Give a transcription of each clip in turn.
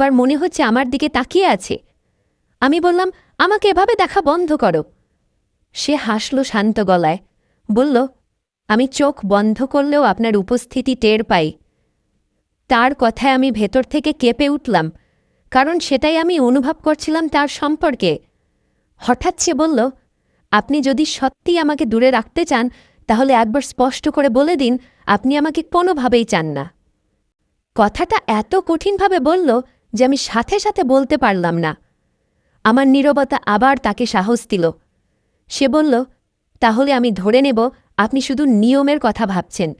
বার মনে হচ্ছে আমার দিকে তাকিয়ে আছে। আমি বললাম, আমাকে এভাবে দেখা বন্ধ করো। সে হাসল শান্ত গলায়, বলল, আমি চোখ বন্ধ করলেও আপনার উপস্থিতি টের পাই। তার কথায় আমি ভেতর থেকে কেঁপে উঠলাম, কারণ সেটাই আমি অনুভব করছিলাম তার সম্পর্কে। হঠাৎ সে বলল, আপনি যদি সত্যি আমাকে দূরে রাখতে চান, তাহলে একবার স্পষ্ট করে বলে দিন, আপনি আমাকে কোনোভাবেই চান না। কথাটা এত কঠিনভাবে বলল যে আমি সাথে সাথে বলতে পারলাম না। আমার নীরবতা আবার তাকে সাহস দিল। সে বলল, তাহলে আমি ধরে নেব, আপনি শুধু নিয়মের কথা ভাবছেন।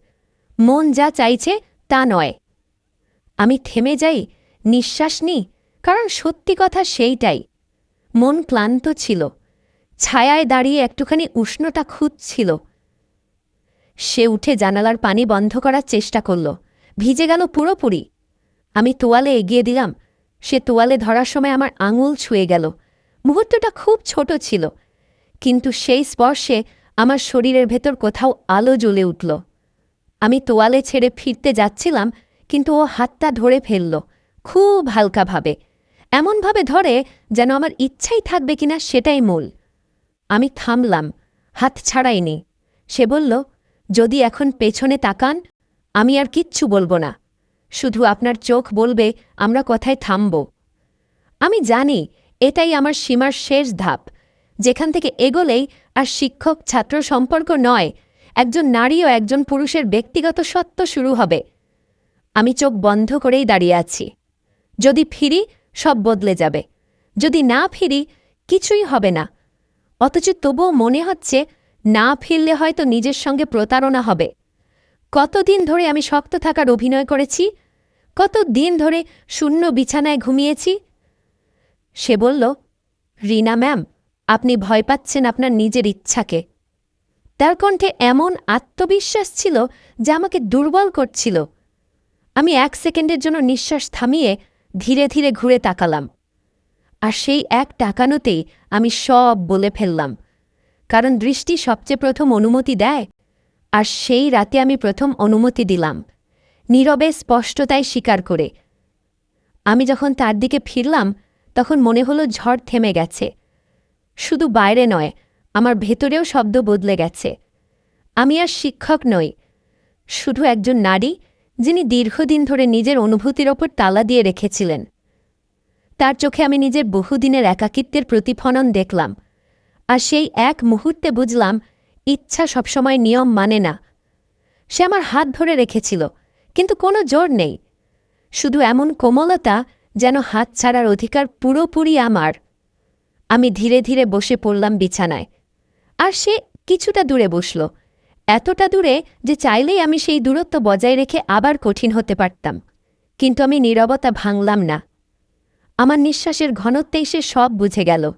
মন যা চাইছে, তা নয়। আমি থেমে যাই, নিঃশ্বাস নিই, কারণ সত্যি কথা সেইটাই। মন ক্লান্ত ছিল। ছায়ায় দাঁড়িয়ে একটুখানি উষ্ণতা খুঁজছিল। সে উঠে জানালার পানি বন্ধ করার চেষ্টা করল। ভিজে গেল পুরোপুরি। আমি তোয়ালে এগিয়ে দিলাম। সে তোয়ালে ধরার সময় আমার আঙুল ছুঁয়ে গেল। মুহূর্তটা খুব ছোট ছিল, কিন্তু সেই স্পর্শে আমার শরীরের ভেতর কোথাও আলো জ্বলে উঠল। আমি তোয়ালে ছেড়ে ফিরতে যাচ্ছিলাম, কিন্তু ও হাতটা ধরে ফেলল, খুব হালকাভাবে। এমনভাবে ধরে যেন আমার ইচ্ছাই থাকবে কিনা সেটাই মূল। আমি থামলাম, হাত ছাড়াইনি। সে বলল, যদি এখন পেছনে তাকান, আমি আর কিচ্ছু বলব না। শুধু আপনার চোখ বলবে, আমরা কথায় থামব। আমি জানি, এটাই আমার সীমার শেষ ধাপ। যেখান থেকে এগোলেই আর শিক্ষক, ছাত্র সম্পর্ক নয়, একজন নারী ও একজন পুরুষের ব্যক্তিগত সত্য শুরু হবে। আমি চোখ বন্ধ করেই দাঁড়িয়ে আছি। যদি ফিরি, সব বদলে যাবে। যদি না ফিরি, কিছুই হবে না। অথচ তবুও মনে হচ্ছে, না ফিরলে হয়তো নিজের সঙ্গে প্রতারণা হবে। কতদিন ধরে আমি শক্ত থাকার অভিনয় করেছি? কত দিন ধরে শূন্য বিছানায় ঘুমিয়েছি? সে বলল, রিনা ম্যাম, আপনি ভয় পাচ্ছেন আপনার নিজের ইচ্ছাকে। তার কণ্ঠে এমন আত্মবিশ্বাস ছিল যা আমাকে দুর্বল করছিল। আমি এক সেকেন্ডের জন্য নিঃশ্বাস থামিয়ে ধীরে ধীরে ঘুরে তাকালাম। আর সেই এক টাকানোতেই আমি সব বলে ফেললাম। কারণ দৃষ্টি সবচেয়ে প্রথম অনুমতি দেয় আর সেই রাতে আমি প্রথম অনুমতি দিলাম। নীরবে স্পষ্টতায় স্বীকার করে। আমি যখন তার দিকে ফিরলাম, তখন মনে হলো ঝড় থেমে গেছে। শুধু বাইরে নয়, আমার ভেতরেও শব্দ বদলে গেছে। আমি আর শিক্ষক নই, শুধু একজন নারী, যিনি দীর্ঘদিন ধরে নিজের অনুভূতির ওপর তালা দিয়ে রেখেছিলেন। তার চোখে আমি নিজের বহুদিনের একাকিত্বের প্রতিফলন দেখলাম। আর সেই এক মুহূর্তে বুঝলাম ইচ্ছা সবসময় নিয়ম মানে না। সে আমার হাত ধরে রেখেছিল, কিন্তু কোনো জোর নেই। শুধু এমন কোমলতা যেন হাত ছাড়ার অধিকার পুরোপুরি আমার। আমি ধীরে ধীরে বসে পড়লাম বিছানায়। আর সে কিছুটা দূরে বসল, এতটা দূরে যে চাইলেই আমি সেই দূরত্ব বজায় রেখে আবার কঠিন হতে পারতাম। কিন্তু আমি নীরবতা ভাঙলাম না। আমার নিঃশ্বাসের ঘনত্বেই সে সব বুঝে গেল।